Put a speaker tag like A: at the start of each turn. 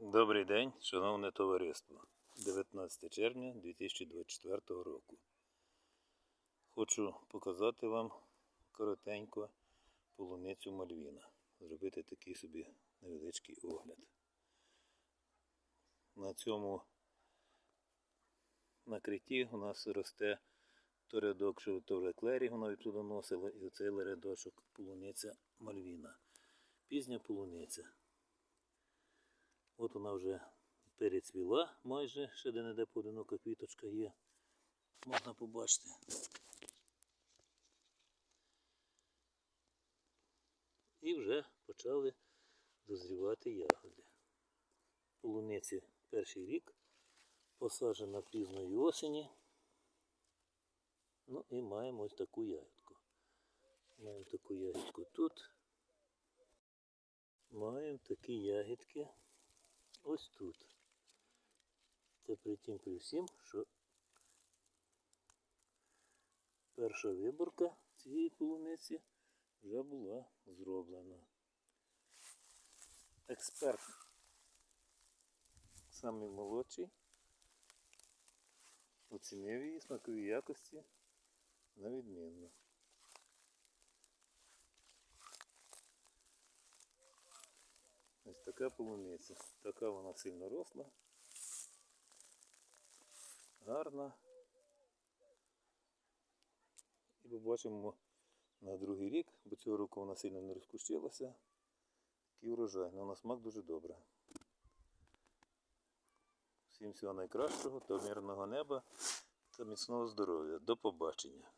A: Добрий день, шановне товариство. 19 червня 2024 року. Хочу показати вам коротенько полуницю Мальвіна. Зробити такий собі невеличкий огляд. На цьому накритті у нас росте то рядок, що то вже клері вона носила, і оцей рядочок полуниця Мальвіна. Пізня полуниця. От вона вже перецвіла майже, ще де не де поодинока квіточка є. Можна побачити. І вже почали дозрівати ягоди. Полуниці перший рік, посаджена пізної осені. Ну і маємо ось таку ягідку. Маємо таку ягідку тут. Маємо такі ягідки ось тут. Це при тім при всім, що перша виборка цієї полуниці вже була зроблена. Експерт самий молодший оцінив її смакові якості на відмінно. Ось така полуниця. Така вона сильно росла. Гарна. І побачимо на другий рік, бо цього року вона сильно не розкущилася. Такий урожай, але на смак дуже добре. Всім всього найкращого та мирного неба та міцного здоров'я. До побачення.